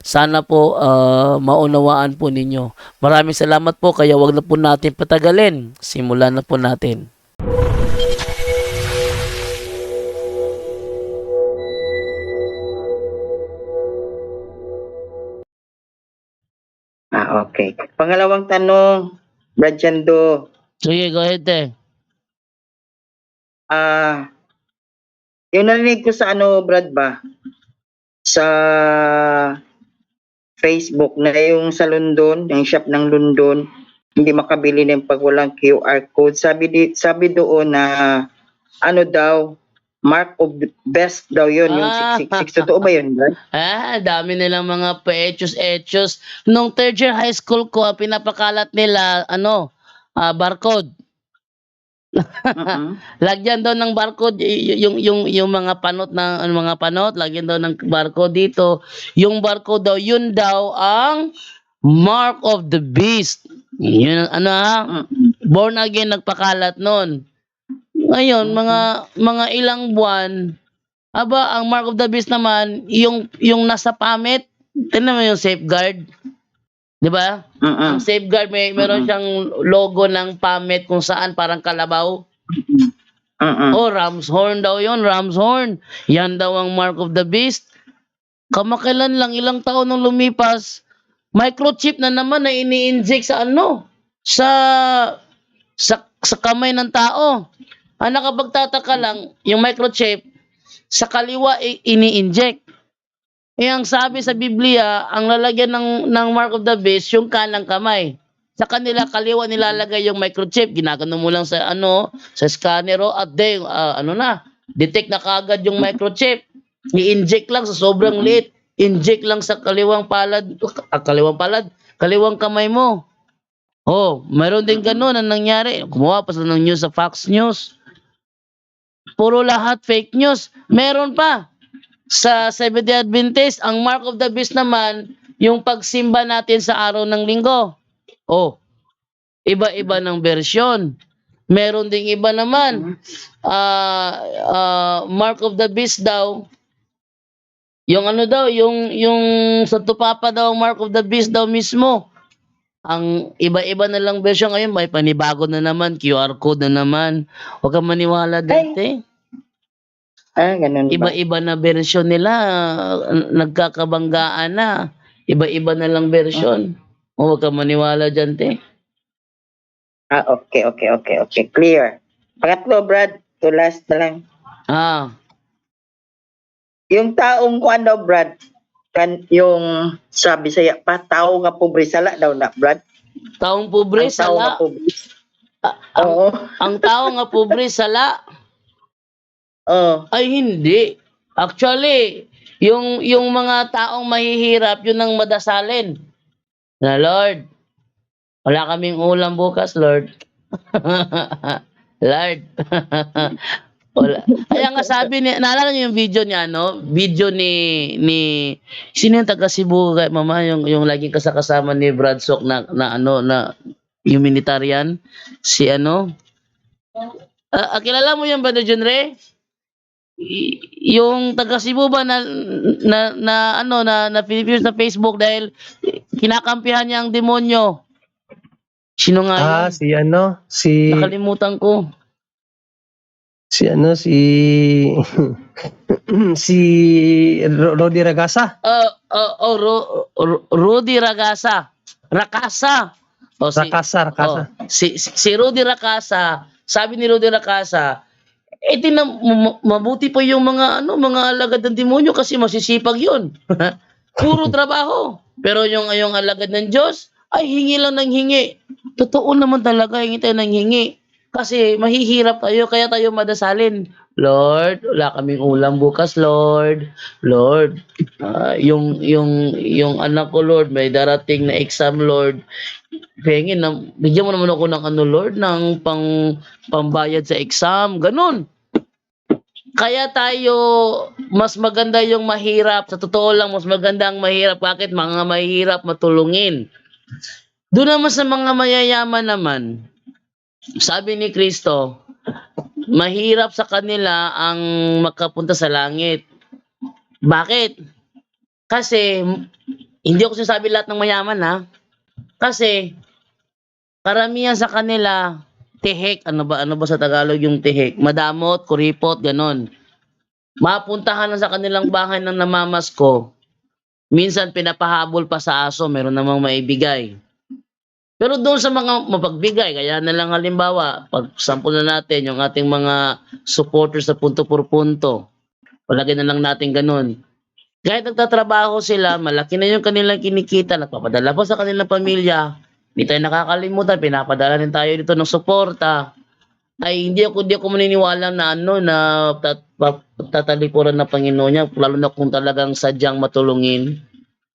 Sana po ah, maunawaan po ninyo. Maraming salamat po kaya wag na po natin patagalin. Simulan na po natin. Ah, okay. Pangalawang tanong, Brad Chando, Sige, go ahead eh. ah, yung narinig ko sa ano, Brad ba? Sa Facebook na yung sa London, yung shop ng London, hindi makabili ng pag walang QR code. Sabi di, sabi doon na ano daw, mark of best daw yun, yung Ah. 666. Totoo ba yun? Ah, dami nilang mga pa-etchos-etchos. Nung third year high school ko, ah, pinapakalat nila, ano, ah, barcode. Mhm. Lagyan daw ng barcode y- yung yung yung mga panot ng ano, mga panot, lagyan daw ng barcode dito. Yung barcode daw, yun daw ang mark of the beast. Yun ang- ano ha? Born again nagpakalat noon. Ngayon, mga mga ilang buwan, aba ang mark of the beast naman yung yung nasa pamit. Tingnan mo yung safeguard. 'Di ba? Mhm. Ang safeguard may meron Mm-mm. siyang logo ng pamit kung saan parang kalabaw. Mhm. Oh, ram's horn daw yon, ram's horn. Yan daw ang mark of the beast. Kamakailan lang, ilang taon nung lumipas, microchip na naman na ini-inject sa ano? Sa, sa, sa kamay ng tao. Ang nakapagtataka lang, yung microchip, sa kaliwa i- ini-inject. Eh, ang sabi sa Biblia, ang lalagyan ng, ng mark of the beast, yung kanang kamay. Sa kanila, kaliwa nilalagay yung microchip. Ginagano mo lang sa ano, sa scanner o at de, ah, ano na, detect na kagad yung microchip. I-inject lang sa sobrang liit. Inject lang sa kaliwang palad, ah, kaliwang palad, kaliwang kamay mo. Oh, mayroon din ganun ang nangyari. Kumuha pa ng news sa Fox News. Puro lahat fake news. Meron pa. Sa Seventh Day Adventist, ang mark of the beast naman, yung pagsimba natin sa araw ng linggo. Oh, iba-iba ng bersyon. Meron ding iba naman. Ah, ah, mark of the beast daw. Yung ano daw, yung yung sa Tupapa daw mark of the beast daw mismo. Ang iba-iba na lang bersyon ngayon, may panibago na naman, QR code na naman. Huwag kang maniwala dati. Ah, ganun ba? Iba-iba na bersyon nila, ah, nagkakabanggaan na. Iba-iba na lang bersyon. Huwag kang maniwala dyan, te. Ah, okay, okay, okay, okay. Clear. Pangatlo, Brad. To last na lang. Ah, Yung taong kuan daw, Brad, kan yung sabi saya pa, tao nga pobre sala daw na, Brad. taong pobre, Ang tao nga sala. pobre. Ah, ang, Oo. ang tao nga pobre, sala. Oo. Ay, hindi. Actually, yung, yung mga taong mahihirap, yun ang madasalin. Na, Lord, wala kaming ulam bukas, Lord. Lord. wala. Kaya nga sabi ni, naalala niyo yung video niya, no? Video ni, ni, sino yung taga Cebu, kay mama, yung, yung laging kasakasama ni Brad Sok na, na ano, na humanitarian, si ano, ah, kilala mo yung Brother John Yung taga Cebu ba na, na, na ano na na Philippines na Facebook dahil kinakampihan niya ang demonyo. Sino nga Ah, yun? si ano, si Nakalimutan ko. si ano si si Ro- Rodi Ragasa. Uh, uh, oh, Ru- Rudy Ragasa. Rakasa. Oh, si, Rakasa, Rakasa. oh, si, si, si Rudy Rakasa, sabi ni Rudy Rakasa, eh di na, ma- mabuti pa yung mga ano mga alagad ng demonyo kasi masisipag yun. Puro trabaho. Pero yung yung alagad ng Diyos, ay hingi lang ng hingi. Totoo naman talaga, hingi tayo ng hingi. Kasi mahihirap tayo, kaya tayo madasalin. Lord, wala kaming ulam bukas, Lord. Lord, ah, yung yung yung anak ko, Lord, may darating na exam, Lord. Pengin na bigyan mo naman ako ng ano, Lord, ng pang pambayad sa exam. Ganun. Kaya tayo, mas maganda yung mahirap. Sa totoo lang, mas maganda ang mahirap. Bakit? Mga mahirap matulungin. Doon naman sa mga mayayaman naman, sabi ni Kristo, mahirap sa kanila ang makapunta sa langit. Bakit? Kasi, hindi ako sinasabi lahat ng mayaman ha. Kasi, karamihan sa kanila, tihik, ano ba, ano ba sa Tagalog yung tihik? Madamot, kuripot, ganon. Mapuntahan lang sa kanilang bahay ng namamas ko. Minsan pinapahabol pa sa aso, meron namang maibigay. Pero doon sa mga mapagbigay, kaya na lang halimbawa, pag sample na natin yung ating mga supporters sa punto por punto, palagay na lang natin ganun. Kahit nagtatrabaho sila, malaki na yung kanilang kinikita, nagpapadala pa sa kanilang pamilya, hindi tayo nakakalimutan, pinapadala rin tayo dito ng suporta. Ay hindi ako hindi ako maniniwala na ano na tat, tatalikuran ng Panginoon niya lalo na kung talagang sadyang matulungin.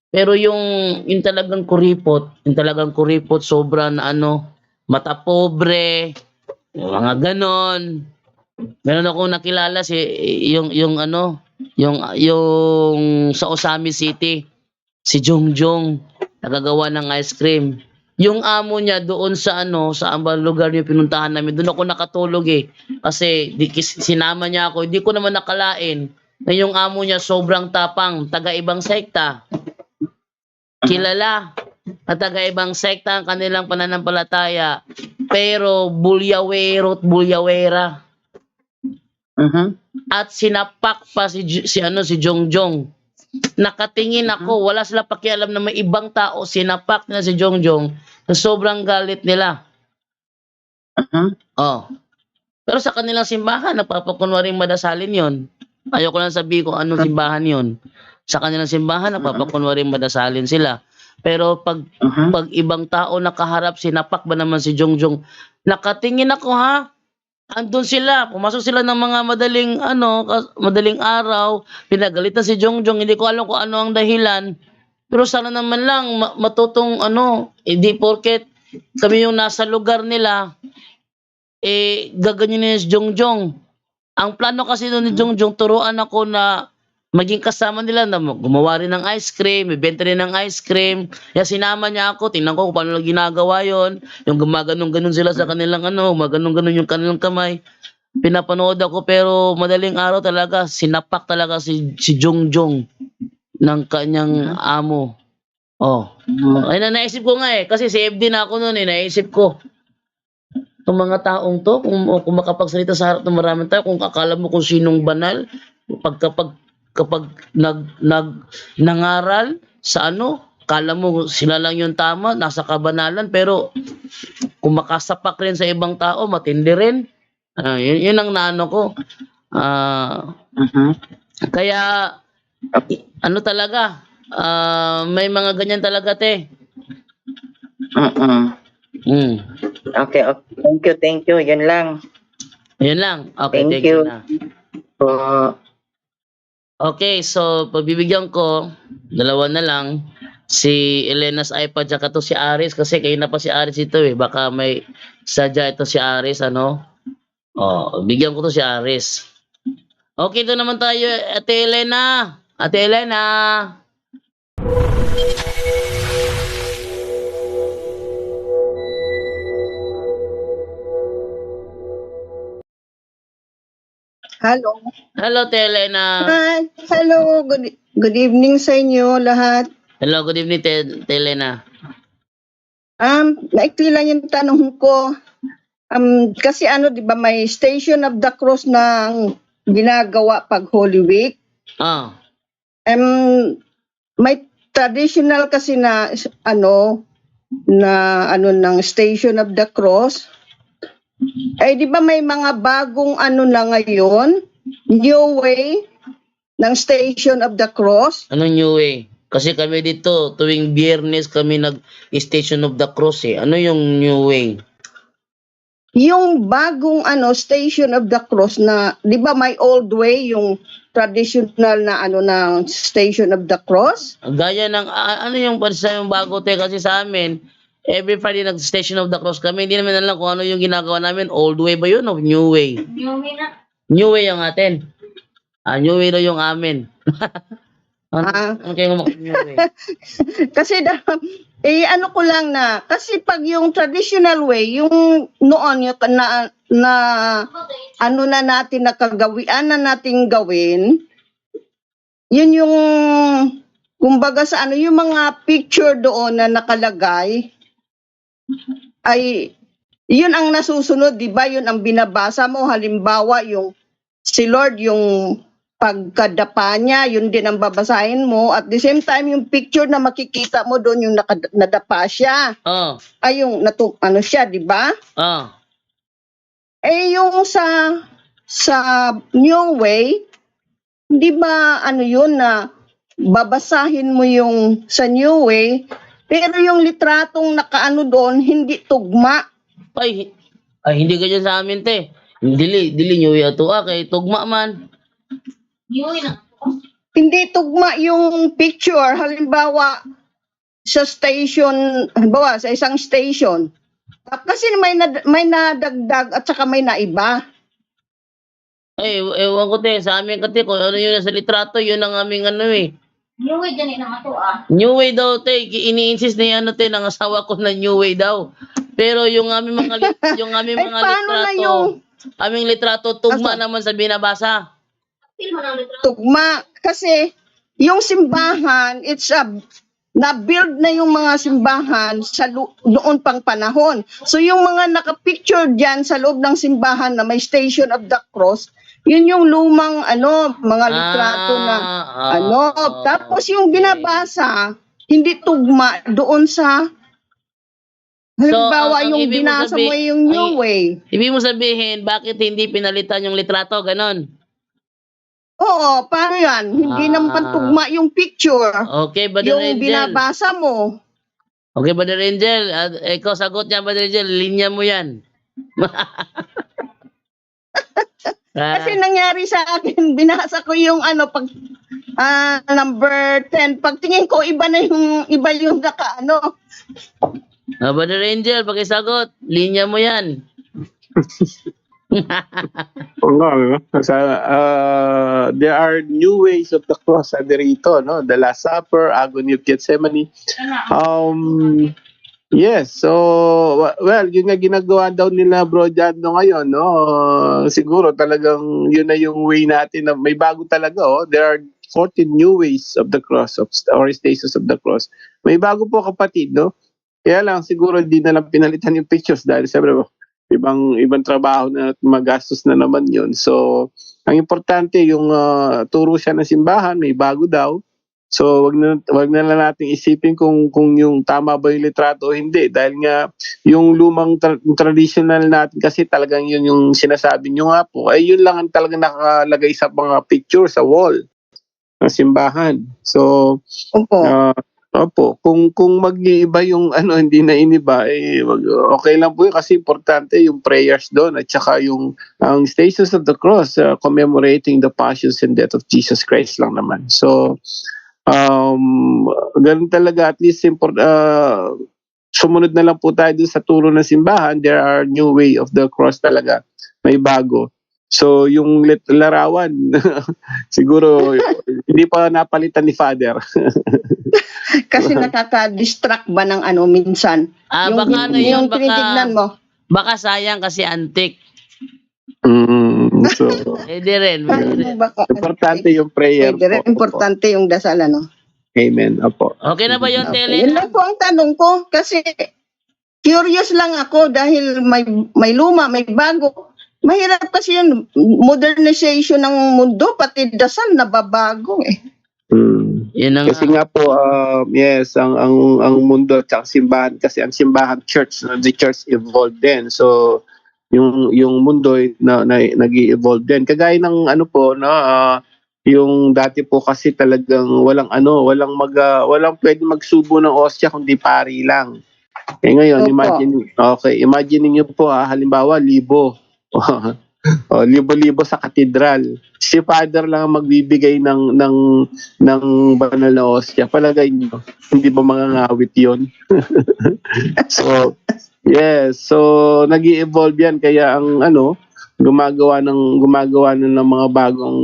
Pero yung yung talagang kuripot, yung talagang kuripot sobra na ano, mata pobre, mga ganon. Meron akong nakilala si yung yung ano, yung yung sa Osami City, si Jongjong, nagagawa ng ice cream. Yung amo niya doon sa ano, sa ambang lugar yung pinuntahan namin, doon ako nakatulog eh. Kasi di, sinama niya ako, hindi ko naman nakalain na yung amo niya sobrang tapang, taga ibang sekta. Kilala na taga ibang sekta ang kanilang pananampalataya. Pero bulyawero at bulyawera. Mhm. At sinapak pa si, si ano si Jongjong. Nakatingin ako, wala sila pakialam na may ibang tao sinapak na si Jongjong na sobrang galit nila. Mhm. Oh. Pero sa kanilang simbahan, napapakunwaring madasalin yon. Ayoko lang sabihin kung anong simbahan yon. Sa kanilang simbahan, napapakunwaring madasalin sila. Pero pag Mhm. pag ibang tao nakaharap, sinapak ba naman si Jongjong? Nakatingin ako ha. Andun sila, pumasok sila ng mga madaling ano, madaling araw, pinagalitan si Jongjong, hindi ko alam kung ano ang dahilan. Pero sana naman lang ma- matutong ano, hindi porket kami yung nasa lugar nila, eh gaganyan si Jongjong. Ang plano kasi doon ni Jongjong, turuan ako na maging kasama nila na gumawa rin ng ice cream, ibenta rin ng ice cream. Kaya sinama niya ako, tingnan ko kung paano lang ginagawa yon Yung gumaganon-ganon sila sa kanilang ano, gumaganon-ganon yung kanilang kamay. Pinapanood ako pero madaling araw talaga, sinapak talaga si, si Jongjong ng kanyang amo. Oh. Ay na naisip ko nga eh, kasi si FD na ako noon eh, naisip ko. Itong mga taong to, kung, kung makapagsalita sa harap ng maraming tao, kung akala mo kung sinong banal, pag kapag nag nag nangaral sa ano, kala mo sila lang yung tama, nasa kabanalan, pero kung makasapak rin sa ibang tao, matindi rin. Ah, yun, yun ang naano ko. Ah, Mhm. kaya ano talaga, ah, may mga ganyan talaga te. Mhm. Mm. Okay, okay. Thank you, thank you. Yan lang. Yun lang. Okay, Thank thank, you. you. na. So, Okay, so pagbibigyan ko, dalawa na lang, si Elena's iPad to si Aris kasi kayo na pa si Aris ito eh. Baka may sadya ito si Aris, ano? Oh, bigyan ko to si Aris. Okay, ito naman tayo, Ate Elena. Ate Elena. Hello. Hello, Ate Elena. Hi. Hello. Good, good evening sa inyo lahat. Hello, good evening, Te, Ate Elena. Um, naikli lang yung tanong ko. Um, kasi ano, di ba may Station of the Cross na ginagawa pag Holy Week. Oh, Um, may traditional kasi na ano na ano ng Station of the Cross. Eh di ba may mga bagong ano na ngayon, new way ng Station of the Cross? anong new way? Kasi kami dito, tuwing biyernes kami nag-Station of the Cross eh. Ano yung new way? yung bagong ano Station of the Cross na 'di ba may old way yung traditional na ano ng Station of the Cross? Gaya ng, ah, ano yung pansa yung bago te kasi sa amin, every Friday nag-Station of the Cross kami, hindi naman alam kung ano yung ginagawa namin, old way ba yun o new way? New way yung atin. Ah, new way daw yung amin. ano, Ah. ano kayo new way? Kasi da, eh ano ko lang na kasi pag yung traditional way yung noon yung na, na ano na natin nakagawian na nating gawin yun yung kumbaga sa ano yung mga picture doon na nakalagay ay yun ang nasusunod di ba yun ang binabasa mo halimbawa yung si Lord yung pagkadapa niya, yun din ang babasahin mo. At the same time, yung picture na makikita mo doon, yung nakad- nadapa siya. Oh, Ay, yung natu- ano siya, di ba? oh. Eh, yung sa sa New Way, di ba ano yun na babasahin mo yung sa New Way, pero yung litratong nakaano doon, hindi tugma. Ay, ay hindi ganyan sa amin te. Dili, dili new way ato ah, kay tugma man. Hindi tugma yung picture. Halimbawa, sa station, halimbawa, sa isang station. Kasi may, nad- may nadagdag at saka may naiba. Ay, ewan ko te, sa amin kati, kung ano yun sa litrato, yun ang aming ano eh. New way gani na ato ah. New way daw te, ini-insist na yan ano te, ng asawa ko na new way daw. Pero yung aming mga lit- yung aming Ay, mga paano na litrato, yung aming litrato tugma Asa? naman sa binabasa. Mo ng litrato. tugma? Kasi yung simbahan, it's a na-build na yung mga simbahan sa lu- noon pang panahon. So yung mga nakapicture diyan sa loob ng simbahan na may Station of the Cross, yun yung lumang ano, mga litrato na ah, ano, ah, tapos yung okay. binabasa, hindi tugma doon sa halimbawa ang- ang yung ibig mo binasa sabi- mo yung new way. Ibig mo sabihin, bakit hindi pinalitan yung litrato, ganon? Oo, paano yan? Hindi Ah. naman tugma yung picture. Okay, Brother Yung Angel. binabasa mo. Okay, Brother Angel. Uh, ikaw sagot niya, Brother Angel. Linya mo yan. Ah, Kasi nangyari sa akin, binasa ko yung ano pag ah, number 10. Pagtingin ko iba na yung iba yung naka ano. ah, Brother Angel, pakisagot. Linya mo yan. Oo nga? Sa, uh, there are new ways of the cross sabi rito, no? The Last Supper, Agony of Gethsemane. Um, yes, so, well, yun nga ginagawa daw nila Bro Jando ngayon, no? Siguro talagang yun na yung way natin na may bago talaga, oh. There are 14 new ways of the cross, of, or stations of the cross. May bago po kapatid, no? Kaya lang, siguro hindi na lang pinalitan yung pictures dahil sabi mo, ibang ibang trabaho na at magastos na naman yon so ang importante yung ah, turo siya ng simbahan may bago daw so wag na wag na lang nating isipin kung kung yung tama ba yung litrato o hindi. Dahil nga yung lumang tra- traditional natin kasi talagang yun yung sinasabi nyo nga po. Ay yun lang ang talagang nakalagay sa mga picture sa wall ng simbahan. So Opo. Ah, opo, kung kung mag-iiba yung ano hindi na iniba eh wag- okay lang po yun. Kasi importante yung prayers doon at saka yung ang Stations of the Cross uh, commemorating the passions and death of Jesus Christ lang naman. So um ganun talaga at least import, uh, sumunod na lang po tayo dun sa turo ng simbahan. There are new way of the cross talaga. May bago. So yung lit- larawan siguro hindi pa napalitan ni Father. Kasi nakaka-distract ba ng ano minsan. Ah, yung, baka ano yun, yung tinitignan baka, mo. baka sayang kasi antik. Mm, so, Pwede rin, pwede rin. Baka, importante yung prayer Pwede rin, po. importante yung dasal ano. Amen. Opo. Okay na ba yun, Okay. Tele? Yun lang po ang tanong ko kasi curious lang ako dahil may may luma, may bago. Mahirap kasi yun, modernization ng mundo, pati dasal nababago eh. Mm. Yun ang, Kasi nga po, um, yes, ang, ang, ang mundo at simbahan, kasi ang simbahan church, the church evolved din. So, yung yung mundo ay na, na, nag-evolve din. Kagaya ng ano po, no, ah, yung dati po kasi talagang walang ano, walang mag, ah, walang pwede magsubo ng osya kundi pari lang. Eh ngayon, Opo. imagine, okay, imagine niyo po ha, halimbawa, libo. o, libo-libo sa katedral. Si Father lang ang magbibigay ng ng ng banal na hostia. Palagay niyo, hindi ba mangangawit 'yon? so, yes. So, nag evolve yan kaya ang ano, gumagawa ng gumagawa na ng mga bagong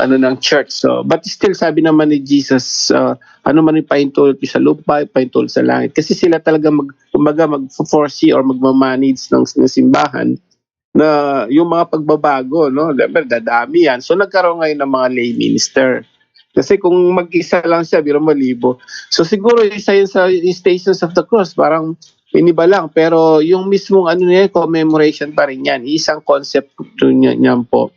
ano ng church. So, but still sabi naman ni Jesus, uh, ano man yung pahintulot sa lupa, pahintulot sa langit. Kasi sila talaga mag, kumbaga mag-foresee or magmamanage ng, ng simbahan na yung mga pagbabago, no? Siyempre, dadami yan. So, nagkaroon ngayon ng mga lay minister. Kasi kung mag-isa lang siya, biro mo libo. So, siguro isa yun sa Stations of the Cross, parang iniba lang. Pero yung mismong ano niya, commemoration pa rin yan. Isang concept niya, niyan po.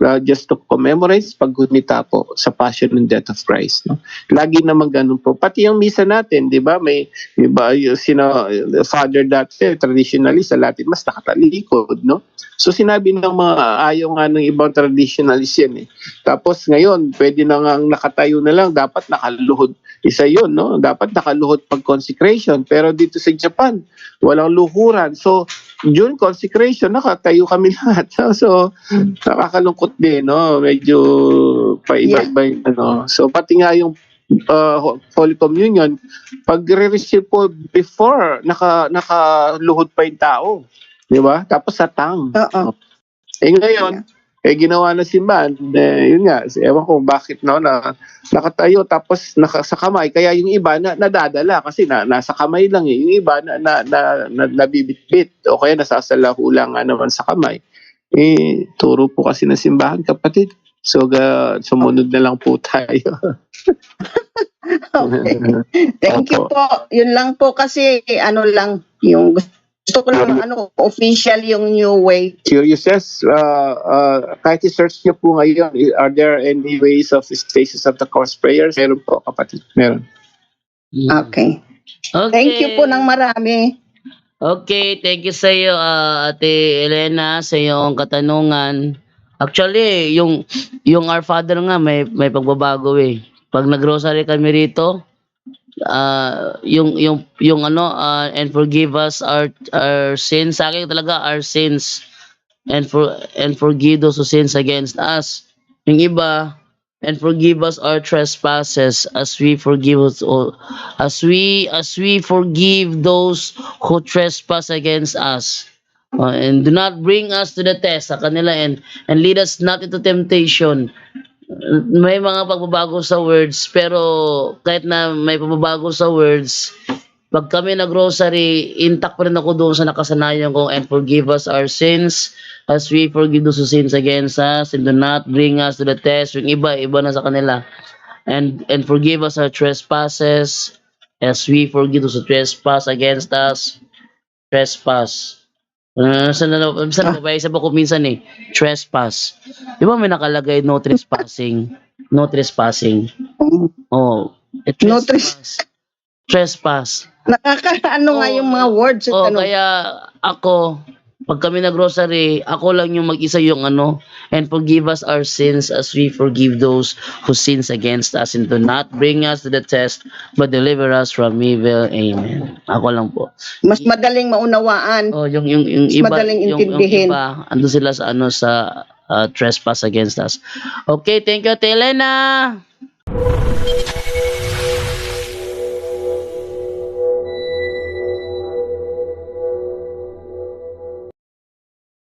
Uh, just to commemorate paggunita po sa passion and death of Christ. No? Lagi naman ganun po. Pati yung misa natin, di ba? May, di ba, yung sino, the father dati, traditionally sa Latin, mas nakatalikod, no? So sinabi ng mga ayaw nga ng ibang traditionalist yan eh. Tapos ngayon, pwede na nga nakatayo na lang, dapat nakaluhod. Isa yun, no? Dapat nakaluhod pag consecration. Pero dito sa Japan, walang luhuran. So, June consecration, nakatayo kami lahat. So, nakakalungkot din, no? Medyo paiba-iba yung ano. So, pati nga yung uh, Holy Communion, pag re-receive po before, naka, nakaluhod pa yung tao. Di ba? Tapos sa tang. Oo. Eh ngayon, eh ginawa na simbahan, eh, yun nga, ewan ko bakit no, na nakatayo tapos naka, sa kamay, kaya yung iba na nadadala kasi na, nasa kamay lang eh, yung iba na, na, na, na nabibitbit o kaya nasasalahu lang nga naman sa kamay. Eh, turo po kasi ng simbahan kapatid. So, ga, sumunod na lang po tayo. Okay. Thank you po. Yun lang po kasi ano lang yung gusto ko lang ano official yung new way. Curious says, uh, uh, kahit i-search niyo po ngayon, are there any ways of stages of the cross prayers? Meron po kapatid, meron. Okay. Okay. Thank you po ng marami. Okay, thank you sa iyo, ah, Ate Elena, sa iyong katanungan. Actually, yung yung Our Father nga may may pagbabago eh. Pag nag-grocery kami rito, ah yung yung yung ano ah, and forgive us our our sins. Sa akin talaga our sins. And for and forgive those who sins against us. Yung iba and forgive us our trespasses as we forgive us all as we as we forgive those who trespass against us. Uh, and do not bring us to the test sa kanila and and lead us not into temptation may mga pagbabago sa words pero kahit na may pagbabago sa words pag kami nag-grocery, intact pa rin ako doon sa nakasanayan ko and forgive us our sins as we forgive those who sins against us and do not bring us to the test. Yung iba, iba na sa kanila. And and forgive us our trespasses as we forgive those who trespass against us. Trespass. Uh, saan na, saan na, isa pa ko minsan eh, trespass. Di ba may nakalagay no trespassing? No trespassing. Oh, eh, No trespass. Trespass. Nakakaano nga Oo. yung mga words at Oh, ano. kaya ako, pag kami nag-grocery, ako lang yung mag-isa yung ano, and forgive us our sins as we forgive those who sins against us and do not bring us to the test, but deliver us from evil. Amen. Ako lang po. Mas madaling maunawaan. Oh, yung yung yung Mas iba, madaling yung, yung intindihin. iba, ando sila sa ano sa uh, trespass against us. Okay, thank you, Ate Elena.